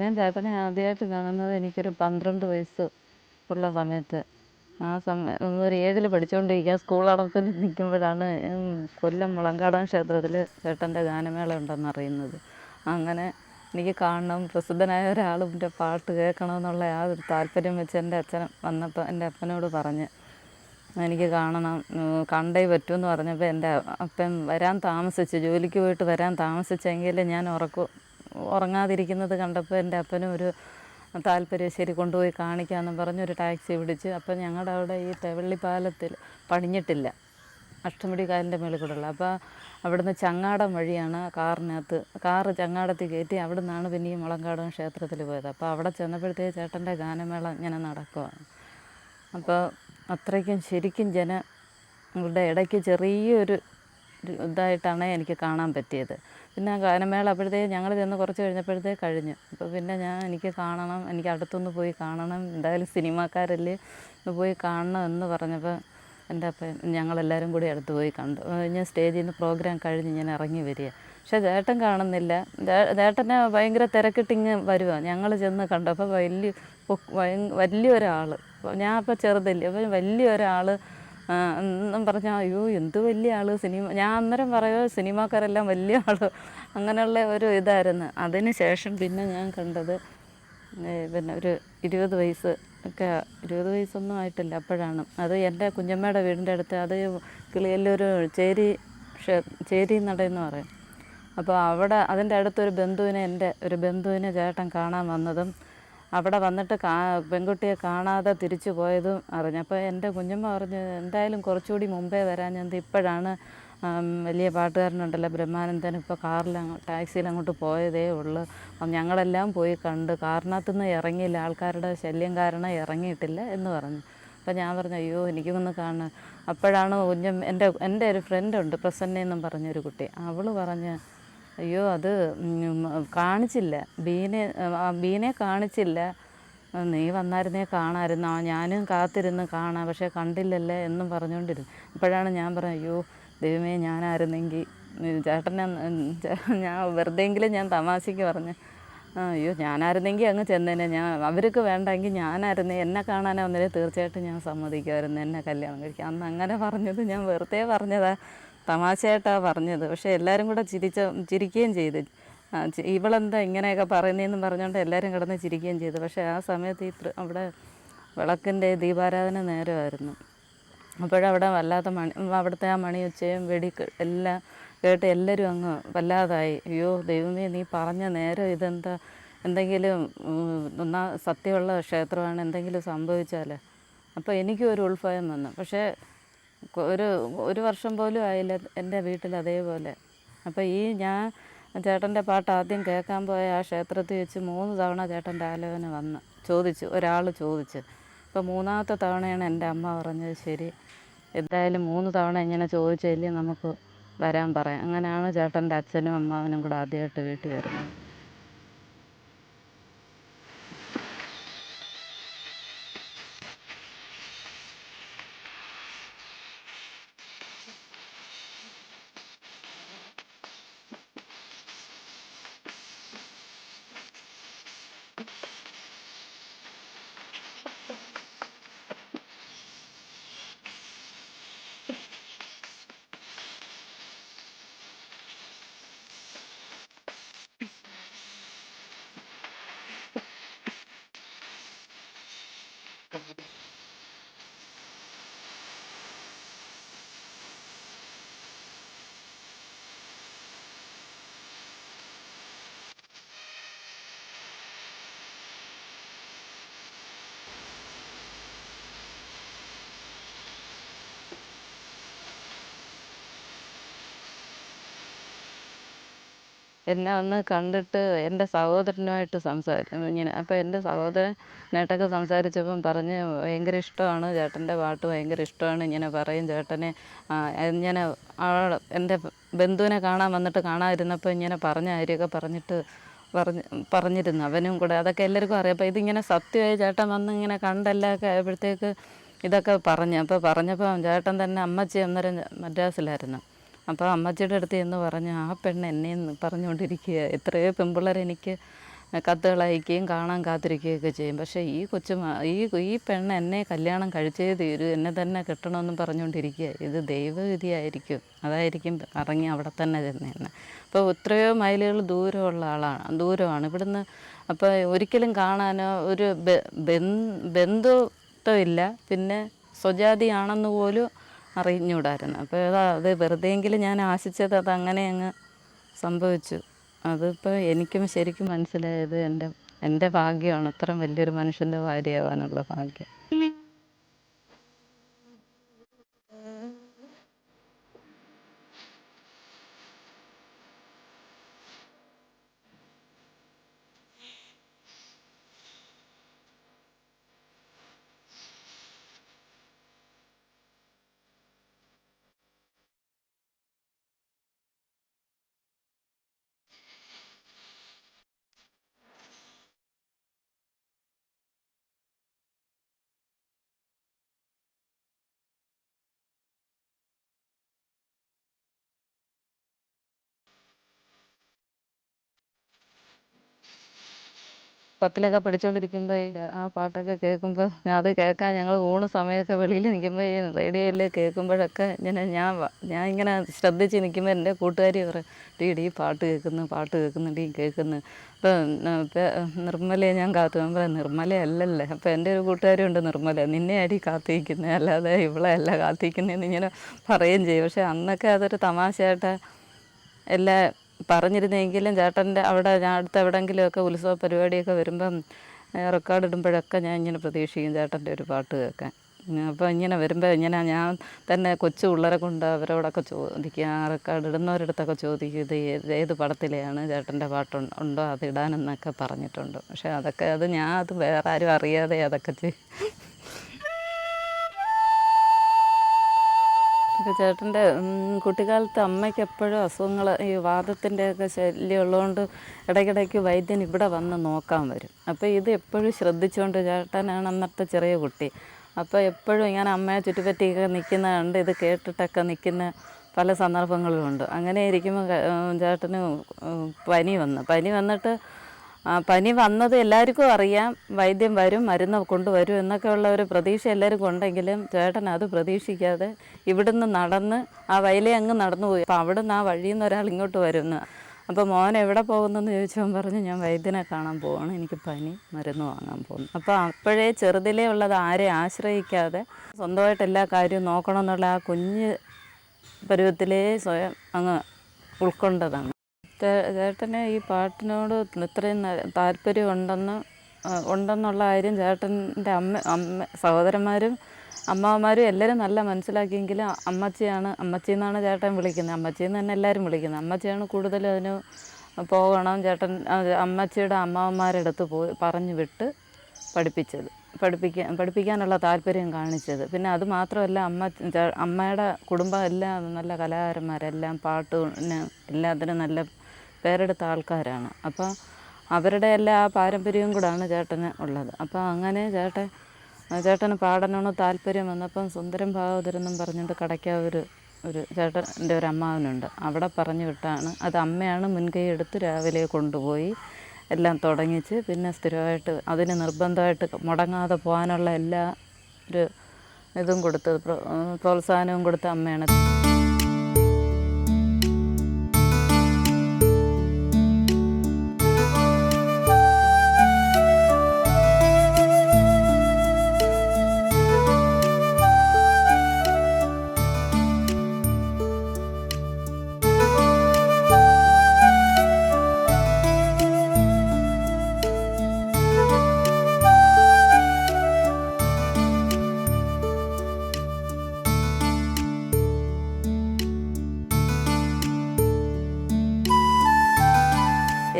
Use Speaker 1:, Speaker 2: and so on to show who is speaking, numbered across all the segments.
Speaker 1: ഞാൻ ചേട്ടനെ ആദ്യമായിട്ട് കാണുന്നത് എനിക്കൊരു പന്ത്രണ്ട് വയസ്സ് ഉള്ള സമയത്ത്. ആ സമയം ഒരു ഏഴിൽ പഠിച്ചുകൊണ്ടിരിക്കുക സ്കൂൾ അടത്തിൽ നിൽക്കുമ്പോഴാണ് കൊല്ലം മുളങ്കാടൻ ക്ഷേത്രത്തിൽ ചേട്ടന്റെ ഗാനമേള ഉണ്ടെന്ന് അറിയുന്നത്. അങ്ങനെ എനിക്ക് കാണണം പ്രസിദ്ധനായ ഒരാളിന്റെ പാട്ട് കേൾക്കണമെന്നുള്ള ആ ഒരു താല്പര്യം വെച്ച് എന്റെ അച്ഛൻ വന്നപ്പോൾ എന്റെ അപ്പനോട് പറഞ്ഞ് എനിക്ക് കാണണം കണ്ടേ പറ്റുമെന്ന് പറഞ്ഞപ്പോൾ എന്റെ അപ്പൻ വരാൻ താമസിച്ചു ജോലിക്ക് പോയിട്ട് വരാൻ താമസിച്ചെങ്കിൽ ഞാൻ ഉറക്കു ഉറങ്ങാതിരിക്കുന്നത് കണ്ടപ്പോൾ എന്റെ അപ്പനും ഒരു താല്പര്യം ശരി കൊണ്ടുപോയി കാണിക്കാമെന്ന് പറഞ്ഞ് ഒരു ടാക്സി പിടിച്ച്. അപ്പം ഞങ്ങളുടെ അവിടെ ഈ തെവള്ളി പാലത്തിൽ പണിഞ്ഞിട്ടില്ല. അഷ്ടമുടി കാലിന്റെ മേളിൽ ഉള്ളത് അപ്പോൾ അവിടുന്ന് ചങ്ങാടം വഴിയാണ് കാറിനകത്ത് കാറ് ചങ്ങാടത്തിൽ കയറ്റി അവിടെ നിന്നാണ് പിന്നെ ഈ മുളങ്കാടൻ ക്ഷേത്രത്തിൽ പോയത്. അപ്പോൾ അവിടെ ചെന്നപ്പോഴത്തേക്ക് ചേട്ടന്റെ ഗാനമേള ഇങ്ങനെ നടക്കുവാണ്. അപ്പോൾ അത്രയ്ക്കും ശരിക്കും ജനങ്ങളുടെ ഇടയ്ക്ക് ചെറിയൊരു ഇതായിട്ടാണ് എനിക്ക് കാണാൻ പറ്റിയത്. പിന്നെ ഗാനമേള അപ്പോഴത്തേക്ക് ഞങ്ങൾ ചെന്ന് കുറച്ച് കഴിഞ്ഞപ്പോഴത്തേക്ക് കഴിഞ്ഞു. അപ്പോൾ പിന്നെ ഞാൻ എനിക്ക് കാണണം എനിക്ക് അടുത്തൊന്ന് പോയി കാണണം എന്തായാലും സിനിമാക്കാരല്ലേ ഒന്ന് പോയി കാണണം എന്ന് പറഞ്ഞപ്പോൾ എന്റെ അപ്പം ഞങ്ങളെല്ലാവരും കൂടി അടുത്ത് പോയി കണ്ടു. ഞാൻ സ്റ്റേജിൽ നിന്ന് പ്രോഗ്രാം കഴിഞ്ഞ് ഞാൻ ഇറങ്ങി വരിക. പക്ഷേ ചേട്ടൻ കാണുന്നില്ല. ചേട്ടനെ ഭയങ്കര തിരക്കിട്ടിങ് വരുവാണ് ഞങ്ങൾ ചെന്ന് കണ്ടപ്പോൾ വലിയ വലിയൊരാൾ ഞാൻ അപ്പോൾ ചെറുതല്ലേ അപ്പോൾ വലിയൊരാൾ എന്നും പറഞ്ഞ അയ്യോ എന്ത് വലിയ ആൾ സിനിമ ഞാൻ അന്നേരം പറയോ സിനിമാക്കാരെല്ലാം വലിയ ആൾ അങ്ങനെയുള്ള ഒരു ഇതായിരുന്നു. അതിന് ശേഷം പിന്നെ ഞാൻ കണ്ടത് പിന്നെ ഒരു ഇരുപത് വയസ്സ് ഒക്കെ ഇരുപത് വയസ്സൊന്നും ആയിട്ടില്ല അപ്പോഴാണ്. അത് എന്റെ കുഞ്ഞമ്മയുടെ വീടിന്റെ അടുത്ത് അത് കിളിയല്ലൊരു ചേരി ചേരി നടയെന്ന് പറയും. അപ്പോൾ അവിടെ അതിന്റെ അടുത്തൊരു ബന്ധുവിനെ എന്റെ ഒരു ബന്ധുവിനെ ചേട്ടൻ കാണാൻ വന്നതും അവിടെ വന്നിട്ട് കാ പെൺകുട്ടിയെ കാണാതെ തിരിച്ചു പോയതും അറിഞ്ഞു. അപ്പോൾ എന്റെ കുഞ്ഞമ്മ പറഞ്ഞു എന്തായാലും കുറച്ചുകൂടി മുമ്പേ വരാൻ ഞാൻ ഇപ്പോഴാണ് വലിയ പാട്ടുകാരനുണ്ടല്ലോ ബ്രഹ്മാനന്ദൻ ഇപ്പോൾ കാറിൽ ടാക്സിയിൽ അങ്ങോട്ട് പോയതേ ഉള്ളൂ. ഞങ്ങളെല്ലാം പോയി കണ്ട് കാറിനകത്തു നിന്ന് ഇറങ്ങിയില്ല ആൾക്കാരുടെ ശല്യം കാരണം ഇറങ്ങിയിട്ടില്ല എന്ന് പറഞ്ഞു. അപ്പം ഞാൻ പറഞ്ഞു അയ്യോ എനിക്കൊന്ന് കാണണം അപ്പോഴാണ് കുഞ്ഞം എന്റെ എന്റെ ഒരു ഫ്രണ്ടുണ്ട് പ്രസന്ന എന്നും പറഞ്ഞൊരു കുട്ടി. അവൾ പറഞ്ഞ് അയ്യോ അത് കാണിച്ചില്ല. ബീനെ ബീനെ കാണിച്ചില്ല. നീ വന്നായിരുന്നേ കാണാമായിരുന്നു ഞാനും കാത്തിരുന്ന് കാണാം. പക്ഷേ കണ്ടില്ലല്ലേ എന്നും പറഞ്ഞുകൊണ്ടിരുന്നു. ഇപ്പോഴാണ് ഞാൻ പറഞ്ഞത് അയ്യോ ദൈവമേ ഞാനായിരുന്നെങ്കിൽ ചേട്ടനെ ഞാൻ വെറുതെ വെറുതെയെങ്കിലും ഞാൻ തമാശയ്ക്ക് പറഞ്ഞു അയ്യോ ഞാനായിരുന്നെങ്കിൽ അങ്ങ് ചെന്നേനെ. ഞാൻ അവർക്ക് വേണ്ടെങ്കിൽ ഞാനായിരുന്നേ. എന്നെ കാണാനാ വന്നേരെ തീർച്ചയായിട്ടും ഞാൻ സമ്മതിക്കുമായിരുന്നു. എന്നെ കല്യാണം കഴിക്കാം അന്ന് അങ്ങനെ പറഞ്ഞത് ഞാൻ വെറുതെ പറഞ്ഞതാ. തമാശയായിട്ടാണ് പറഞ്ഞത്. പക്ഷേ എല്ലാവരും കൂടെ ചിരിച്ച ചിരിക്കുകയും ചെയ്തു. ഇവളെന്താ ഇങ്ങനെയൊക്കെ പറയുന്നതെന്ന് പറഞ്ഞുകൊണ്ട് എല്ലാവരും കിടന്ന് ചിരിക്കുകയും ചെയ്തു. പക്ഷേ ആ സമയത്ത് ഈ അവിടെ വിളക്കിന്റെ ദീപാരാധന നേരമായിരുന്നു. അപ്പോഴവിടെ വല്ലാത്ത മണി അവിടുത്തെ ആ മണി ഉച്ചയും വെടി എല്ലാം കേട്ട് എല്ലാവരും അങ്ങ് വല്ലാതായി. അയ്യോ ദൈവമേ നീ പറഞ്ഞ നേരം ഇതെന്താ? എന്തെങ്കിലും ഒന്നാ സത്യമുള്ള ക്ഷേത്രമാണ് എന്തെങ്കിലും സംഭവിച്ചാൽ അപ്പോൾ എനിക്കും ഒരു ഉത്ഭയം വന്നു. പക്ഷേ ഒരു ഒരു വർഷം പോലും ആയില്ല എന്റെ വീട്ടിൽ അതേപോലെ. അപ്പോൾ ഈ ഞാൻ ചേട്ടന്റെ പാട്ട് ആദ്യം കേൾക്കാൻ പോയ ആ ക്ഷേത്രത്തിൽ വെച്ച് മൂന്ന് തവണ ചേട്ടന്റെ ആലോചന വന്ന് ചോദിച്ചു ഒരാൾ ചോദിച്ചു. ഇപ്പോൾ മൂന്നാമത്തെ തവണയാണ് എന്റെ അമ്മ പറഞ്ഞത് ശരി. എന്തായാലും മൂന്ന് തവണ ഇങ്ങനെ ചോദിച്ചതിൽ നമുക്ക് വരാൻ പറയാം. അങ്ങനെയാണ് ചേട്ടന്റെ അച്ഛനും അമ്മാവനും കൂടെ ആദ്യമായിട്ട് വീട്ടിൽ വരുന്നത്. എന്നെ ഒന്ന് കണ്ടിട്ട് എന്റെ സഹോദരനുമായിട്ട് സംസാരിച്ചു ഇങ്ങനെ അപ്പോൾ എന്റെ സഹോദരനായിട്ടൊക്കെ സംസാരിച്ചപ്പം പറഞ്ഞ് ഭയങ്കര ഇഷ്ടമാണ് ചേട്ടന്റെ പാട്ട് ഭയങ്കര ഇഷ്ടമാണ് ഇങ്ങനെ പറയും ചേട്ടനെ. ഇങ്ങനെ ആളോട് എന്റെ ബന്ധുവിനെ കാണാൻ വന്നിട്ട് കാണാതിരുന്നപ്പോൾ ഇങ്ങനെ പറഞ്ഞ കാര്യമൊക്കെ പറഞ്ഞിട്ട് പറഞ്ഞ് പറഞ്ഞിരുന്നു അവനും കൂടെ. അതൊക്കെ എല്ലാവർക്കും അറിയാം. അപ്പോൾ ഇതിങ്ങനെ സത്യമായി ചേട്ടൻ വന്ന് ഇങ്ങനെ കണ്ടെല്ലാം ആയപ്പോഴത്തേക്ക് ഇതൊക്കെ പറഞ്ഞു. അപ്പോൾ പറഞ്ഞപ്പോൾ ചേട്ടൻ തന്നെ അമ്മച്ചി അന്നേരം മദ്രാസിലായിരുന്നു. അപ്പോൾ അമ്മച്ചിയുടെ അടുത്ത് എന്ന് പറഞ്ഞു ആ പെണ്ണ് എന്നെ പറഞ്ഞുകൊണ്ടിരിക്കുക എത്രയോ പെൺപിള്ളേർ എനിക്ക് കത്തുകൾ അയക്കുകയും കാണാൻ കാത്തിരിക്കുകയൊക്കെ ചെയ്യും. പക്ഷേ ഈ കൊച്ചു ഈ ഈ പെണ്ണ് എന്നെ കല്യാണം കഴിച്ചേ തീരൂ. എന്നെ തന്നെ കെട്ടണമെന്നും പറഞ്ഞുകൊണ്ടിരിക്കുക ഇത് ദൈവവിധിയായിരിക്കും. അതായിരിക്കും ഇറങ്ങി അവിടെ തന്നെ ചെന്നേന്ന് അപ്പോൾ എത്രയോ മൈലുകൾ ദൂരമുള്ള ആളാണ് ദൂരമാണ്. ഇവിടുന്ന് അപ്പോൾ ഒരിക്കലും കാണാനോ ഒരു ബന്ധുത്വമില്ല പിന്നെ സ്വജാതിയാണെന്ന് പോലും അറിഞ്ഞൂടായിരുന്നു അപ്പോൾ അത് വെറുതെ എങ്കിലും ഞാൻ ആശിച്ചത് അത് അങ്ങനെ അങ്ങ് സംഭവിച്ചു. അതിപ്പോൾ എനിക്കും ശരിക്കും മനസ്സിലായത് എന്റെ എന്റെ ഭാഗ്യമാണ്. ഇത്രയും വലിയൊരു മനുഷ്യന്റെ ഭാര്യയാവാനുള്ള ഭാഗ്യം. പത്തിലൊക്കെ പഠിച്ചുകൊണ്ടിരിക്കുമ്പോൾ ആ പാട്ടൊക്കെ കേൾക്കുമ്പോൾ അത് കേൾക്കാൻ ഞങ്ങൾ ഊണ് സമയമൊക്കെ വെളിയിൽ നിൽക്കുമ്പോൾ റേഡിയോയിൽ കേൾക്കുമ്പോഴൊക്കെ ഇങ്ങനെ ഞാൻ ഞാൻ ഇങ്ങനെ ശ്രദ്ധിച്ച് നിൽക്കുമ്പോൾ എന്റെ കൂട്ടുകാരി പറയും ഡീ പാട്ട് കേൾക്കുന്നു പാട്ട് കേൾക്കുന്നു ഡീ കേൾക്കുന്നു. അപ്പം നിർമ്മലയെ ഞാൻ കാത്തു. ഞാൻ പറയാം നിർമ്മല അല്ലല്ലേ? അപ്പം എന്റെ ഒരു കൂട്ടുകാരി ഉണ്ട് നിർമ്മല നിന്നെ അടി കാത്തിരിക്കുന്നത് അല്ലാതെ ഇവളെ അല്ല കാത്തിരിക്കുന്നതെന്ന് ഇങ്ങനെ പറയുകയും ചെയ്യും. പക്ഷേ അന്നൊക്കെ അതൊരു തമാശയായിട്ട് എല്ലാ പറഞ്ഞിരുന്നെങ്കിലും ചേട്ടന്റെ അവിടെ ഞാൻ അടുത്ത് എവിടെയെങ്കിലുമൊക്കെ ഉത്സവ പരിപാടിയൊക്കെ വരുമ്പം റെക്കോർഡ് ഇടുമ്പോഴൊക്കെ ഞാൻ ഇങ്ങനെ പ്രതീക്ഷിക്കും ചേട്ടന്റെ ഒരു പാട്ട് കേൾക്കാൻ. അപ്പോൾ ഇങ്ങനെ വരുമ്പോൾ ഇങ്ങനെ ഞാൻ തന്നെ കൊച്ചു പിള്ളേരെ കൊണ്ട് അവരോടൊക്കെ ചോദിക്കുക റെക്കോർഡ് ഇടുന്നവരടുത്തൊക്കെ ചോദിക്കും ഇത് ഏത് ഏത് പടത്തിലെയാണ് ചേട്ടന്റെ പാട്ട് ഉണ്ടോ അതിടാനെന്നൊക്കെ പറഞ്ഞിട്ടുണ്ട്. പക്ഷേ അതൊക്കെ അത് ഞാൻ അത് വേറെ ആരും അറിയാതെ അതൊക്കെ ചെയ്യും ചേട്ടന്റെ കുട്ടിക്കാലത്ത് അമ്മയ്ക്ക് എപ്പോഴും അസുഖങ്ങൾ ഈ വാദത്തിന്റെയൊക്കെ ശല്യം ഉള്ളതുകൊണ്ട് ഇടയ്ക്കിടയ്ക്ക് വൈദ്യൻ ഇവിടെ വന്ന് നോക്കാൻ വരും. അപ്പോൾ ഇത് എപ്പോഴും ശ്രദ്ധിച്ചുകൊണ്ട് ചേട്ടനാണ് അന്നത്തെ ചെറിയ കുട്ടി. അപ്പോൾ എപ്പോഴും ഇങ്ങനെ അമ്മയെ ചുറ്റുപറ്റിയൊക്കെ നിൽക്കുന്ന കണ്ട് ഇത് കേട്ടിട്ടൊക്കെ നിൽക്കുന്ന പല സന്ദർഭങ്ങളുമുണ്ട് അങ്ങനെ ഇരിക്കുമ്പോൾ ചേട്ടന് പനി വന്നു. പനി വന്നിട്ട് പനി വന്നത് എല്ലാവർക്കും അറിയാം. വൈദ്യം വരും മരുന്ന് കൊണ്ടുവരും എന്നൊക്കെയുള്ള ഒരു പ്രതീക്ഷ എല്ലാവർക്കും ഉണ്ടെങ്കിലും ചേട്ടൻ അത് പ്രതീക്ഷിക്കാതെ ഇവിടുന്ന് നടന്ന് ആ വയലേ അങ്ങ് നടന്നു പോയി. അപ്പോൾ അവിടുന്ന് ആ വഴിയിൽ നിന്ന് ഒരാൾ ഇങ്ങോട്ട് വരുന്നു. അപ്പോൾ മോൻ എവിടെ പോകുന്നെന്ന് ചോദിച്ചവൻ പറഞ്ഞു ഞാൻ വൈദ്യനെ കാണാൻ പോവാണ്. എനിക്ക് പനി മരുന്ന് വാങ്ങാൻ പോകുന്നു. അപ്പോൾ അപ്പോഴേ ചെറുതിലേ ഉള്ളത് ആരെ ആശ്രയിക്കാതെ സ്വന്തമായിട്ട് എല്ലാ കാര്യവും നോക്കണം എന്നുള്ള ആ കുഞ്ഞ് പരുവത്തിലേ സ്വയം അങ്ങ് ഉൾക്കൊണ്ടതാണ്. ചേട്ടന് ഈ പാട്ടിനോട് ഇത്രയും താല്പര്യം ഉണ്ടെന്ന് ഉണ്ടെന്നുള്ള കാര്യം ചേട്ടന്റെ അമ്മ അമ്മ സഹോദരന്മാരും അമ്മാവന്മാരും എല്ലാവരും നല്ല മനസ്സിലാക്കിയെങ്കിലും അമ്മച്ചിയാണ് അമ്മച്ചി എന്നാണ് ചേട്ടൻ വിളിക്കുന്നത്. അമ്മച്ചി എന്ന് തന്നെ എല്ലാവരും വിളിക്കുന്നത്. അമ്മച്ചിയാണ് കൂടുതലും അതിന് പോകണം. ചേട്ടൻ അമ്മച്ചിയുടെ അമ്മാവന്മാരുടെ അടുത്ത് പോയി പറഞ്ഞു വിട്ട് പഠിപ്പിച്ചത്. പഠിപ്പിക്കാൻ പഠിപ്പിക്കാനുള്ള താല്പര്യം കാണിച്ചത്. പിന്നെ അത് മാത്രമല്ല അമ്മ അമ്മയുടെ കുടുംബം എല്ലാം നല്ല കലാകാരന്മാരെല്ലാം പാട്ടിന് എല്ലാത്തിനും നല്ല പേരെടുത്ത ആൾക്കാരാണ്. അപ്പോൾ അവരുടെ എല്ലാ ആ പാരമ്പര്യവും കൂടാണ് ചേട്ടന് ഉള്ളത്. അപ്പോൾ അങ്ങനെ ചേട്ടൻ ചേട്ടന് പാടാനാണ് താല്പര്യം വന്നപ്പം സുന്ദരം ഭാഗവതരെന്നും പറഞ്ഞിട്ട് കടയ്ക്കാവ് ഒരു ചേട്ടന്റെ ഒരു അമ്മാവനുണ്ട്. അവിടെ പറഞ്ഞു വിട്ടാണ്. അത് അമ്മയാണ് മുൻകൈ എടുത്ത് രാവിലെ കൊണ്ടുപോയി എല്ലാം തുടങ്ങിച്ച് പിന്നെ സ്ഥിരമായിട്ട് അതിന് നിർബന്ധമായിട്ട് മുടങ്ങാതെ പോകാനുള്ള എല്ലാ ഒരു ഇതും കൊടുത്ത് പ്രോത്സാഹനവും കൊടുത്ത അമ്മയാണ്.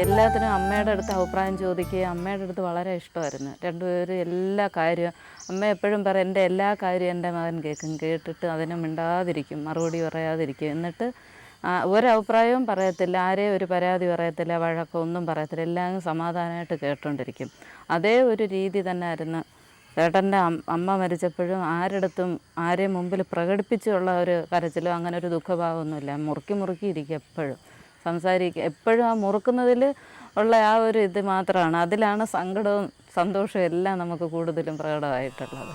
Speaker 1: എല്ലാത്തിനും അമ്മയുടെ അടുത്ത് അഭിപ്രായം ചോദിക്കുക. അമ്മയുടെ അടുത്ത് വളരെ ഇഷ്ടമായിരുന്നു. രണ്ടുപേരും എല്ലാ കാര്യവും അമ്മ എപ്പോഴും പറയും എന്റെ എല്ലാ കാര്യവും എന്റെ മകൻ കേൾക്കും. കേട്ടിട്ട് അതിനെ മിണ്ടാതിരിക്കും. മറുപടി പറയാതിരിക്കും. എന്നിട്ട് ഒരഭിപ്രായവും പറയത്തില്ല. ആരെയും ഒരു പരാതി പറയത്തില്ല. വഴക്കോ ഒന്നും പറയത്തില്ല. എല്ലാം സമാധാനമായിട്ട് കേട്ടോണ്ടിരിക്കും. അതേ ഒരു രീതി തന്നെ ആയിരുന്നു ചേട്ടന്റെ അമ്മ മരിച്ചപ്പോഴും ആരെടുത്തും ആരെയും മുമ്പിൽ പ്രകടിപ്പിച്ചുള്ള ഒരു കരച്ചിലോ അങ്ങനെ ഒരു ദുഃഖഭാവമൊന്നുമില്ല. മുറുക്കി മുറുക്കി ഇരിക്കും എപ്പോഴും. സംസാരിക്കുക എപ്പോഴും ആ മുറുക്കുന്നതിൽ ഉള്ള ആ ഒരു ഇത് മാത്രമാണ് അതിലാണ് സങ്കടവും സന്തോഷവും എല്ലാം നമുക്ക് കൂടുതലും പ്രകടമായിട്ടുള്ളത്.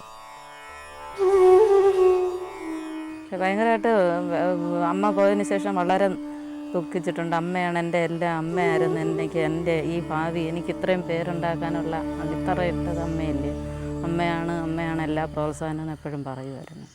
Speaker 1: പക്ഷെ ഭയങ്കരമായിട്ട് അമ്മ പോയതിന് ശേഷം വളരെ ദുഃഖിച്ചിട്ടുണ്ട്. അമ്മയാണ് എന്റെ എല്ലാം അമ്മയായിരുന്നു എനിക്ക് എന്റെ ഈ ഭാവി എനിക്ക് ഇത്രയും പേരുണ്ടാക്കാനുള്ള അടിത്തറയിട്ടത് അമ്മയല്ലേ? അമ്മയാണ് അമ്മയാണ് എല്ലാ പ്രോത്സാഹനവും എപ്പോഴും പറയുമായിരുന്നു